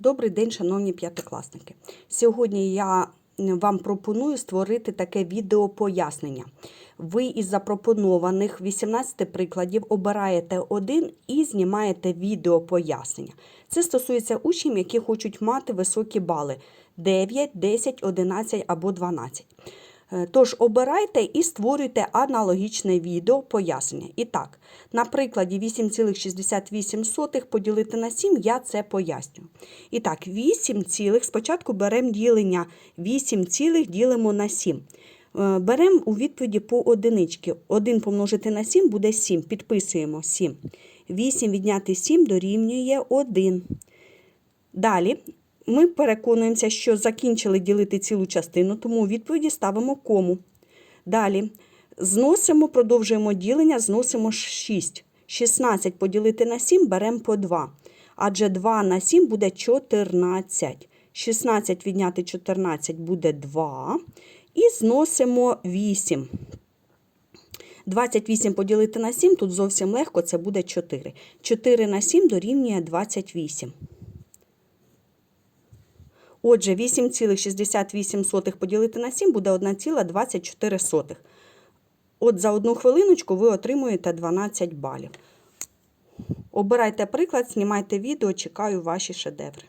Добрий день, шановні п'ятикласники. Сьогодні я вам пропоную створити таке відео пояснення. Ви із запропонованих 18 прикладів обираєте один і знімаєте відео пояснення. Це стосується учнів, які хочуть мати високі бали 9, 10, 11 або 12. Тож обирайте і створюйте аналогічне відео пояснення. І так, на прикладі 8,68 поділити на 7, я це поясню. І так, 8, цілих, спочатку беремо ділення 8, цілих ділимо на 7. Е, Беремо у відповіді по одинички. 1 помножити на 7 буде 7. Підписуємо 7. 8 відняти 7 дорівнює 1. Далі ми переконуємося, що закінчили ділити цілу частину, тому у відповіді ставимо кому. Далі зносимо, продовжуємо ділення, зносимо 6. 16 поділити на 7 беремо по 2. Адже 2 на 7 буде 14. 16 відняти 14 буде 2. І зносимо 8. 28 поділити на 7, тут зовсім легко, це буде 4. 4 на 7 дорівнює 28. Отже, 8,68 поділити на 7 буде 1,24. От за одну хвилиночку ви отримуєте 12 балів. Обирайте приклад, знімайте відео, чекаю ваші шедеври.